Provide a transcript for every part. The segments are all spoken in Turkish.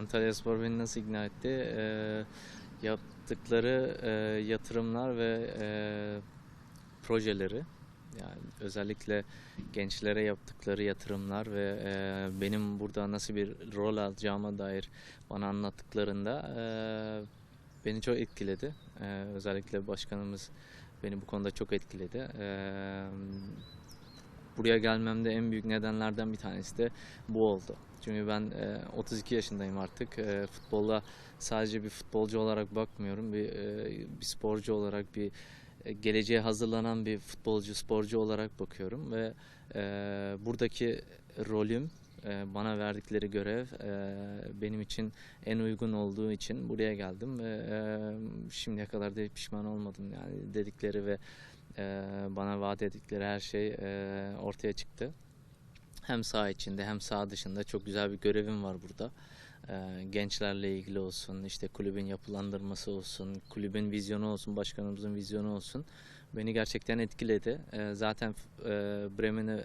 Antalya Spor beni nasıl ikna etti? Ee, yaptıkları e, yatırımlar ve e, projeleri yani özellikle gençlere yaptıkları yatırımlar ve e, benim burada nasıl bir rol alacağıma dair bana anlattıklarında e, beni çok etkiledi. E, özellikle başkanımız beni bu konuda çok etkiledi. E, buraya gelmemde en büyük nedenlerden bir tanesi de bu oldu. Çünkü ben e, 32 yaşındayım artık. E, futbola sadece bir futbolcu olarak bakmıyorum. Bir, e, bir sporcu olarak, bir e, geleceğe hazırlanan bir futbolcu, sporcu olarak bakıyorum ve e, buradaki rolüm, e, bana verdikleri görev e, benim için en uygun olduğu için buraya geldim ve e, şimdiye kadar da pişman olmadım. Yani dedikleri ve e, bana vaat ettikleri her şey e, ortaya çıktı. Hem saha içinde hem saha dışında çok güzel bir görevim var burada. Ee, gençlerle ilgili olsun, işte kulübün yapılandırması olsun, kulübün vizyonu olsun, başkanımızın vizyonu olsun. Beni gerçekten etkiledi. Ee, zaten e, Bremen'e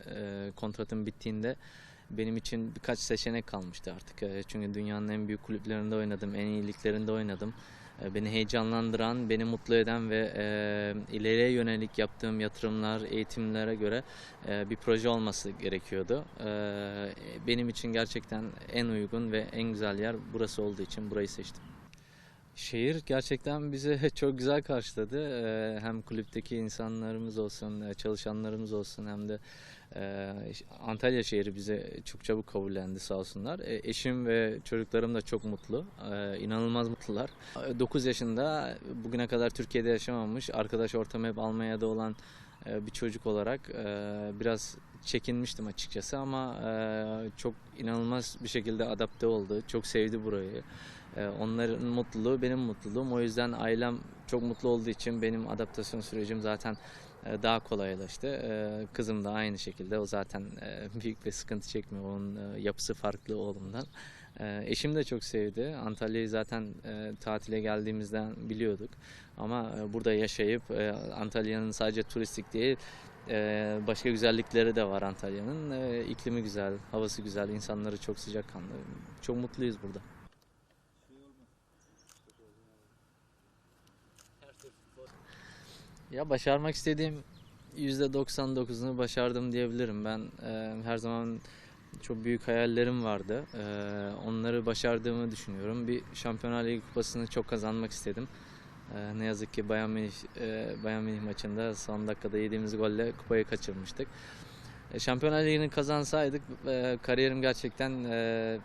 kontratım bittiğinde benim için birkaç seçenek kalmıştı artık. Çünkü dünyanın en büyük kulüplerinde oynadım, en iyi liglerinde oynadım. E, beni heyecanlandıran, beni mutlu eden ve e, ileriye yönelik yaptığım yatırımlar, eğitimlere göre e, bir proje olması gerekiyordu. E, benim için gerçekten en uygun ve en güzel yer burası olduğu için burayı seçtim. Şehir gerçekten bizi çok güzel karşıladı. E, hem kulüpteki insanlarımız olsun, e, çalışanlarımız olsun hem de e, Antalya şehri bize çok çabuk kabullendi sağ olsunlar. E, eşim ve çocuklarım da çok mutlu. İnanılmaz mutlular. 9 yaşında bugüne kadar Türkiye'de yaşamamış, arkadaş ortamı hep Almanya'da olan bir çocuk olarak biraz çekinmiştim açıkçası ama çok inanılmaz bir şekilde adapte oldu. Çok sevdi burayı. E, Onların mutluluğu benim mutluluğum. O yüzden ailem çok mutlu olduğu için benim adaptasyon sürecim zaten e, daha kolaylaştı. E, Kızım da aynı şekilde. O zaten e, büyük bir sıkıntı çekmiyor. Onun e, yapısı farklı oğlumdan. E, Eşim de çok sevdi. Antalya'yı zaten tatile geldiğimizden biliyorduk. Ama burada yaşayıp Antalya'nın sadece turistik değil başka güzellikleri de var Antalya'nın. İklimi güzel, havası güzel, insanları çok sıcakkanlı. Çok mutluyuz burada. Ya başarmak istediğim %99'unu başardım diyebilirim. Ben e, her zaman çok büyük hayallerim vardı. E, onları başardığımı düşünüyorum. Bir Şampiyonlar Ligi kupasını çok kazanmak istedim. E, ne yazık ki Bayern Münih, e, Bayern Münih maçında son dakikada yediğimiz golle kupayı kaçırmıştık. E, Şampiyonlar Ligi'ni kazansaydık e, kariyerim gerçekten e,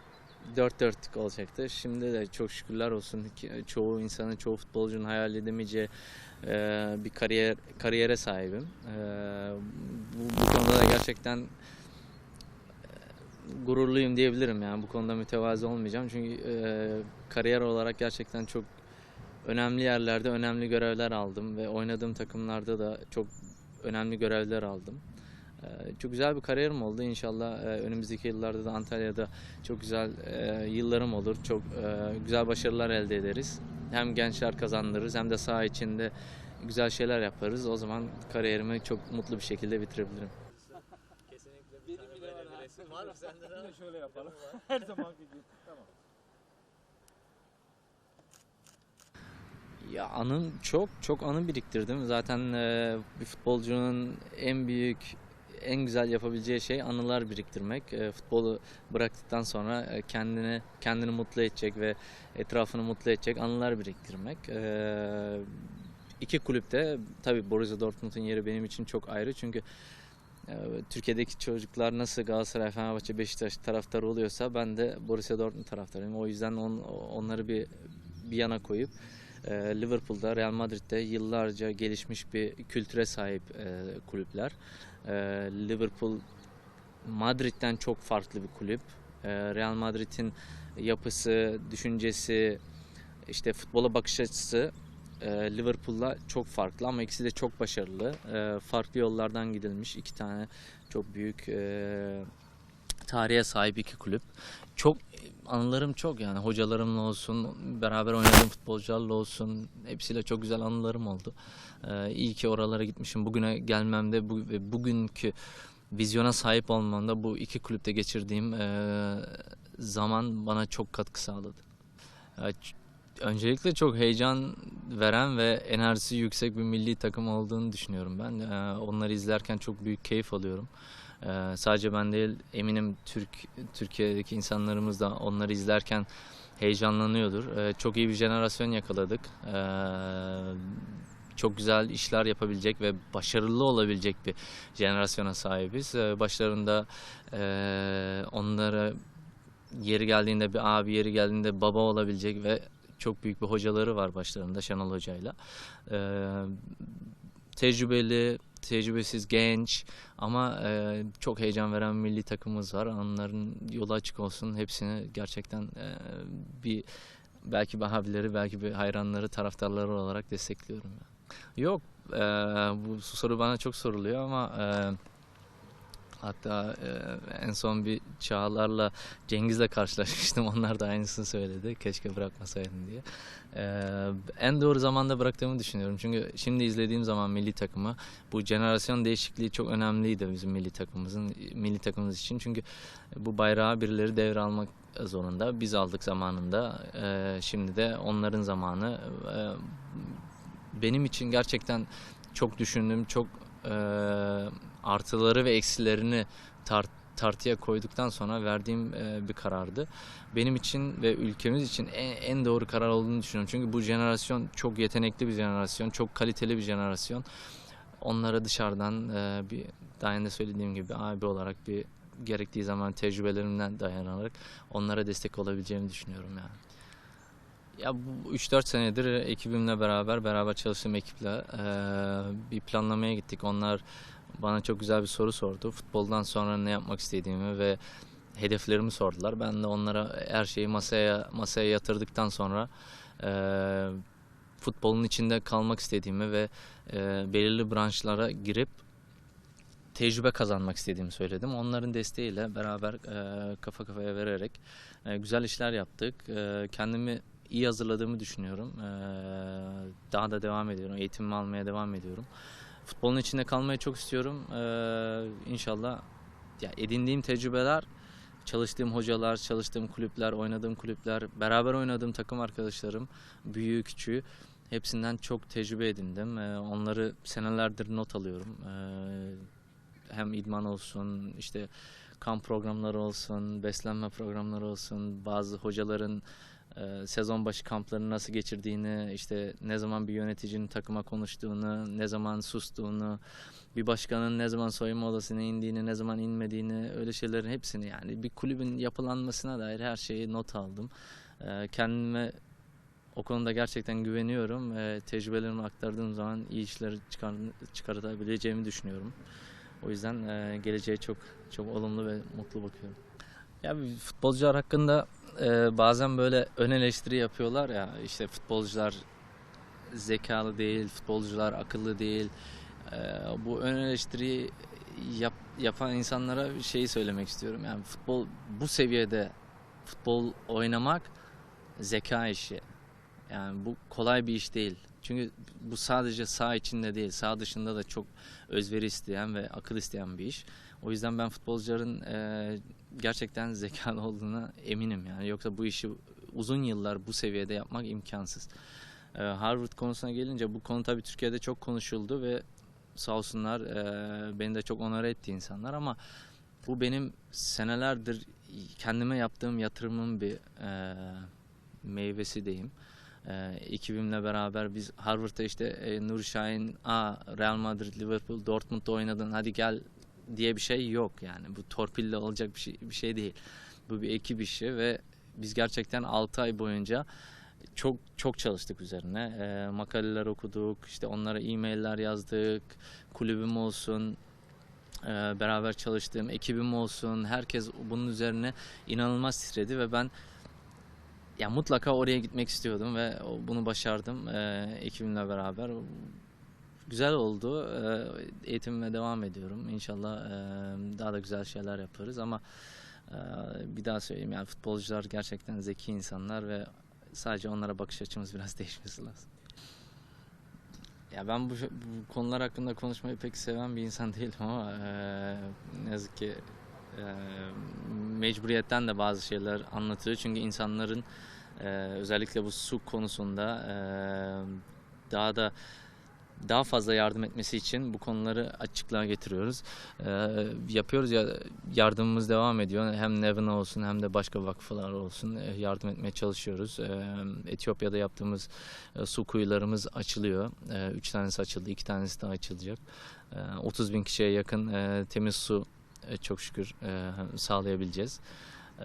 dört dörtlük olacaktı. Şimdi de çok şükürler olsun ki çoğu insanın, çoğu futbolcunun hayal edemeyeceği e, bir kariyer kariyere sahibim. E, bu, bu konuda da gerçekten e, gururluyum diyebilirim yani bu konuda mütevazı olmayacağım çünkü e, kariyer olarak gerçekten çok önemli yerlerde önemli görevler aldım ve oynadığım takımlarda da çok önemli görevler aldım. E, çok güzel bir kariyerim oldu. İnşallah e, önümüzdeki yıllarda da Antalya'da çok güzel e, yıllarım olur. Çok e, güzel başarılar elde ederiz. Hem gençler kazandırırız hem de saha içinde güzel şeyler yaparız. O zaman kariyerimi çok mutlu bir şekilde bitirebilirim. Kesinlikle bir tane böyle bir resim var mı sende de? Şöyle yapalım. Her zamanki. Ya anım çok çok anı biriktirdim. Zaten e, bir futbolcunun en büyük en güzel yapabileceği şey anılar biriktirmek. E, futbolu bıraktıktan sonra e, kendini kendini mutlu edecek ve etrafını mutlu edecek anılar biriktirmek. E, iki kulüpte tabii Borussia Dortmund'un yeri benim için çok ayrı çünkü e, Türkiye'deki çocuklar nasıl Galatasaray, Fenerbahçe, Beşiktaş taraftarı oluyorsa ben de Borussia Dortmund taraftarıyım. O yüzden on, onları bir bir yana koyup Liverpool'da, Real Madrid'de yıllarca gelişmiş bir kültüre sahip e, kulüpler. E, Liverpool Madrid'den çok farklı bir kulüp. E, Real Madrid'in yapısı, düşüncesi, işte futbola bakış açısı e, Liverpool'la çok farklı ama ikisi de çok başarılı. Farklı yollardan gidilmiş iki tane çok büyük e, tarihe sahip iki kulüp. Çok anılarım çok yani hocalarımla olsun, beraber oynadığım futbolcularla olsun hepsiyle çok güzel anılarım oldu. Ee, iyi ki oralara gitmişim. Bugüne gelmemde bu, ve bugünkü vizyona sahip olmamda bu iki kulüpte geçirdiğim e, zaman bana çok katkı sağladı. Ç- öncelikle çok heyecan veren ve enerjisi yüksek bir milli takım olduğunu düşünüyorum ben. Ee, onları izlerken çok büyük keyif alıyorum. Ee, sadece ben değil, eminim Türk Türkiye'deki insanlarımız da onları izlerken heyecanlanıyordur. Ee, çok iyi bir jenerasyon yakaladık. Ee, çok güzel işler yapabilecek ve başarılı olabilecek bir jenerasyona sahibiz. Ee, başlarında ee, onlara yeri geldiğinde bir abi, yeri geldiğinde baba olabilecek ve çok büyük bir hocaları var başlarında Şenol Hoca'yla. Ee, tecrübeli, tecrübesiz, genç ama e, çok heyecan veren milli takımımız var. Onların yolu açık olsun. Hepsini gerçekten e, bir belki bir abileri, belki bir hayranları, taraftarları olarak destekliyorum. Yok, e, bu soru bana çok soruluyor ama e, hatta e, en son bir Çağlar'la Cengiz'le karşılaşmıştım. Onlar da aynısını söyledi. Keşke bırakmasaydın diye. Ee, en doğru zamanda bıraktığımı düşünüyorum. Çünkü şimdi izlediğim zaman milli takımı bu jenerasyon değişikliği çok önemliydi bizim milli takımımızın milli takımımız için. Çünkü bu bayrağı birileri devralmak zorunda. Biz aldık zamanında. Ee, şimdi de onların zamanı. Ee, benim için gerçekten çok düşündüm. Çok e, artıları ve eksilerini tart tartıya koyduktan sonra verdiğim e, bir karardı. Benim için ve ülkemiz için en, en doğru karar olduğunu düşünüyorum. Çünkü bu jenerasyon çok yetenekli bir jenerasyon, çok kaliteli bir jenerasyon. Onlara dışarıdan e, bir daha önce söylediğim gibi abi olarak bir gerektiği zaman tecrübelerimden dayanarak onlara destek olabileceğimi düşünüyorum yani. Ya bu 3-4 senedir ekibimle beraber, beraber çalıştığım ekiple e, bir planlamaya gittik. Onlar bana çok güzel bir soru sordu. Futboldan sonra ne yapmak istediğimi ve hedeflerimi sordular. Ben de onlara her şeyi masaya masaya yatırdıktan sonra e, futbolun içinde kalmak istediğimi ve e, belirli branşlara girip tecrübe kazanmak istediğimi söyledim. Onların desteğiyle beraber e, kafa kafaya vererek e, güzel işler yaptık. E, kendimi iyi hazırladığımı düşünüyorum. E, daha da devam ediyorum. Eğitimimi almaya devam ediyorum. Futbolun içinde kalmayı çok istiyorum. Ee, inşallah ya edindiğim tecrübeler, çalıştığım hocalar, çalıştığım kulüpler, oynadığım kulüpler, beraber oynadığım takım arkadaşlarım, büyüğü küçüğü hepsinden çok tecrübe edindim. Ee, onları senelerdir not alıyorum. Ee, hem idman olsun, işte kamp programları olsun, beslenme programları olsun, bazı hocaların e, sezon başı kamplarını nasıl geçirdiğini, işte ne zaman bir yöneticinin takıma konuştuğunu, ne zaman sustuğunu, bir başkanın ne zaman soyunma odasına indiğini, ne zaman inmediğini, öyle şeylerin hepsini yani bir kulübün yapılanmasına dair her şeyi not aldım. E, kendime o konuda gerçekten güveniyorum. E, tecrübelerimi aktardığım zaman iyi işler çıkar, çıkartabileceğimi düşünüyorum. O yüzden e, geleceğe çok çok olumlu ve mutlu bakıyorum. Ya futbolcular hakkında e, bazen böyle ön eleştiri yapıyorlar ya işte futbolcular zekalı değil, futbolcular akıllı değil. E, bu ön eleştiriyi yap, yapan insanlara bir şeyi söylemek istiyorum. Yani futbol bu seviyede futbol oynamak zeka işi. Yani bu kolay bir iş değil. Çünkü bu sadece sağ içinde değil, sağ dışında da çok özveri isteyen ve akıl isteyen bir iş. O yüzden ben futbolcuların e, gerçekten zekalı olduğuna eminim yani. Yoksa bu işi uzun yıllar bu seviyede yapmak imkansız. E, Harvard konusuna gelince bu konu tabii Türkiye'de çok konuşuldu ve sağ olsunlar e, beni de çok onore etti insanlar ama bu benim senelerdir kendime yaptığım yatırımın bir e, meyvesi diyeyim. E, ekibimle beraber biz Harvard'da işte e, Nuri Şahin, a Real Madrid, Liverpool, Dortmund'da oynadın hadi gel diye bir şey yok yani. Bu torpille olacak bir şey, bir şey değil. Bu bir ekip işi ve biz gerçekten 6 ay boyunca çok çok çalıştık üzerine. E, makaleler okuduk, işte onlara e-mailler yazdık. Kulübüm olsun, e, beraber çalıştığım ekibim olsun. Herkes bunun üzerine inanılmaz titredi ve ben ya mutlaka oraya gitmek istiyordum ve bunu başardım e, ekibimle beraber. Güzel oldu. E, eğitimime devam ediyorum. İnşallah e, daha da güzel şeyler yaparız ama e, bir daha söyleyeyim yani futbolcular gerçekten zeki insanlar ve sadece onlara bakış açımız biraz değişmesi lazım. Ya ben bu, bu konular hakkında konuşmayı pek seven bir insan değilim ama e, ne yazık ki e, mecburiyetten de bazı şeyler anlatıyor. Çünkü insanların özellikle bu su konusunda daha da daha fazla yardım etmesi için bu konuları açıklığa getiriyoruz. Ee, yapıyoruz ya yardımımız devam ediyor. Hem Nevin'a olsun hem de başka vakıflar olsun e, yardım etmeye çalışıyoruz. Ee, Etiyopya'da yaptığımız e, su kuyularımız açılıyor. Ee, üç tanesi açıldı, iki tanesi daha açılacak. Ee, 30 bin kişiye yakın e, temiz su e, çok şükür e, sağlayabileceğiz. Ee,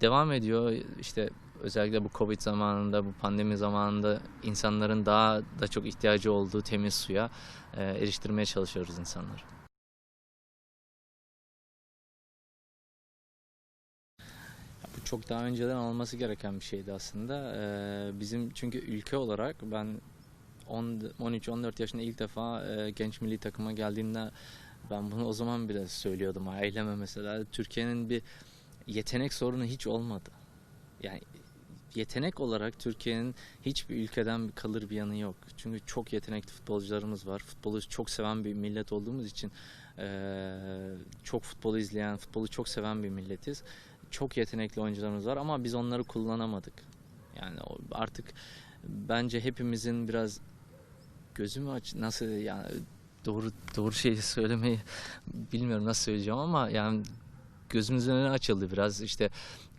devam ediyor işte özellikle bu Covid zamanında, bu pandemi zamanında insanların daha da çok ihtiyacı olduğu temiz suya e, eriştirmeye çalışıyoruz insanları. Bu çok daha önceden olması gereken bir şeydi aslında. Ee, bizim çünkü ülke olarak ben 13-14 yaşında ilk defa e, genç milli takıma geldiğimde ben bunu o zaman bile söylüyordum. Aileme mesela Türkiye'nin bir yetenek sorunu hiç olmadı. Yani yetenek olarak Türkiye'nin hiçbir ülkeden kalır bir yanı yok. Çünkü çok yetenekli futbolcularımız var. Futbolu çok seven bir millet olduğumuz için çok futbolu izleyen, futbolu çok seven bir milletiz. Çok yetenekli oyuncularımız var ama biz onları kullanamadık. Yani artık bence hepimizin biraz gözü mü aç nasıl yani doğru doğru şeyi söylemeyi bilmiyorum nasıl söyleyeceğim ama yani gözümüzün önü açıldı biraz. İşte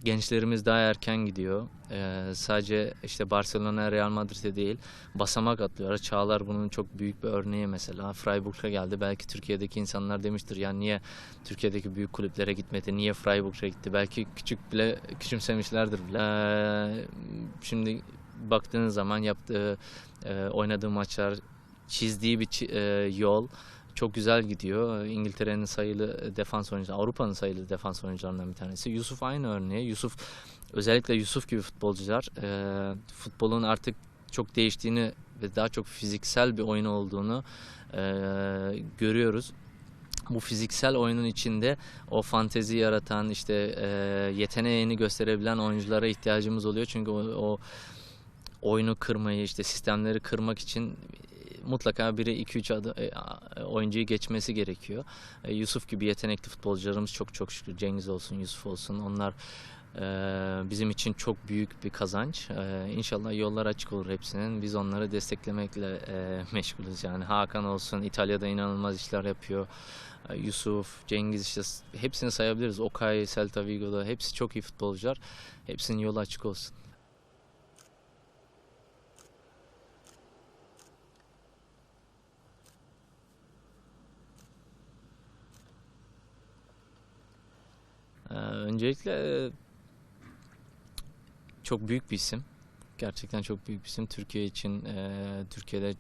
gençlerimiz daha erken gidiyor. Ee, sadece işte Barcelona Real Madrid'e değil basamak atlıyor. Çağlar bunun çok büyük bir örneği mesela. Freiburg'a geldi. Belki Türkiye'deki insanlar demiştir ya niye Türkiye'deki büyük kulüplere gitmedi? Niye Freiburg'a gitti? Belki küçük bile küçümsemişlerdir bile. Ee, şimdi baktığınız zaman yaptığı e, oynadığı maçlar çizdiği bir e, yol çok güzel gidiyor. İngiltere'nin sayılı defans oyuncuları, Avrupa'nın sayılı defans oyuncularından bir tanesi. Yusuf aynı örneği. Yusuf özellikle Yusuf gibi futbolcular e, futbolun artık çok değiştiğini ve daha çok fiziksel bir oyun olduğunu e, görüyoruz. Bu fiziksel oyunun içinde o fantezi yaratan işte e, yeteneğini gösterebilen oyunculara ihtiyacımız oluyor. Çünkü o, o oyunu kırmayı işte sistemleri kırmak için mutlaka biri 2-3 adı, e, a- oyuncuyu geçmesi gerekiyor. E, Yusuf gibi yetenekli futbolcularımız çok çok şükür. Cengiz olsun, Yusuf olsun. Onlar e, bizim için çok büyük bir kazanç. E, İnşallah yollar açık olur hepsinin. Biz onları desteklemekle e, meşgulüz. Yani Hakan olsun, İtalya'da inanılmaz işler yapıyor. E, Yusuf, Cengiz işte hepsini sayabiliriz. Okay, Celta Vigo'da hepsi çok iyi futbolcular. Hepsinin yolu açık olsun. Ee, öncelikle e, çok büyük bir isim. Gerçekten çok büyük bir isim. Türkiye için e, Türkiye'de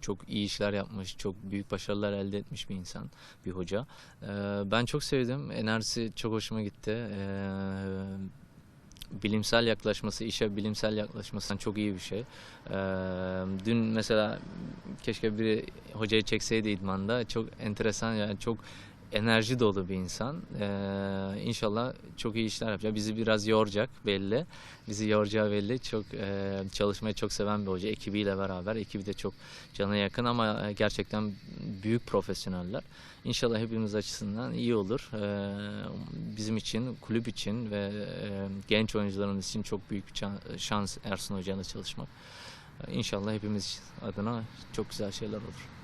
çok iyi işler yapmış, çok büyük başarılar elde etmiş bir insan, bir hoca. Ee, ben çok sevdim. Enerjisi çok hoşuma gitti. Bilimsel yaklaşması, işe bilimsel yaklaşması çok iyi bir şey. Dün mesela keşke biri hocayı çekseydi idmanda. Çok enteresan yani çok enerji dolu bir insan. Ee, inşallah çok iyi işler yapacak. Bizi biraz yoracak belli. Bizi yoracağı belli. Çok e, çalışmayı çok seven bir hoca. Ekibiyle beraber. Ekibi de çok cana yakın ama gerçekten büyük profesyoneller. İnşallah hepimiz açısından iyi olur. Ee, bizim için, kulüp için ve e, genç oyuncularımız için çok büyük bir şan- şans Ersun Hoca'yla çalışmak. İnşallah hepimiz adına çok güzel şeyler olur.